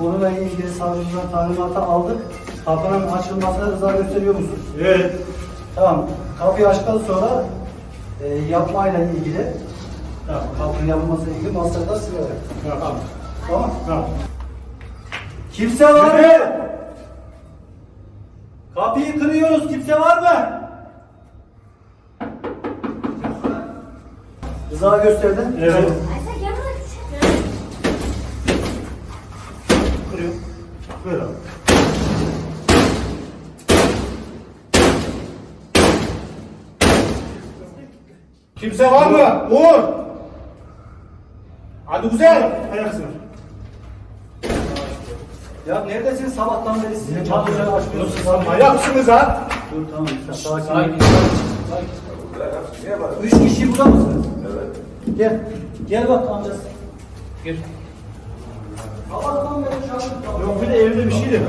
bununla ilgili savcımızdan talimatı aldık. Kapının açılmasına rıza gösteriyor musun? Evet. Tamam. Kapıyı açtıktan sonra e, yapmayla ilgili tamam, kapının yapılmasıyla ilgili masada sigara. Tamam. Tamam. Tamam. Kimse var mı? Kapıyı kırıyoruz. Kimse var mı? Rıza gösterdin. Evet. Kırıyor. Böyle. Kimse var mı? Uğur. Hadi güzel. Ayaksın. Ya neredesin sabahtan beri sizin çadırları açmıyorsunuz. Ayaksınız ha. Dur tamam. Sakin. Sakin. Üç kişi burada mısınız? Evet. Gel. Gel bak amcası. Gel. Yok bir de evde bir şey de.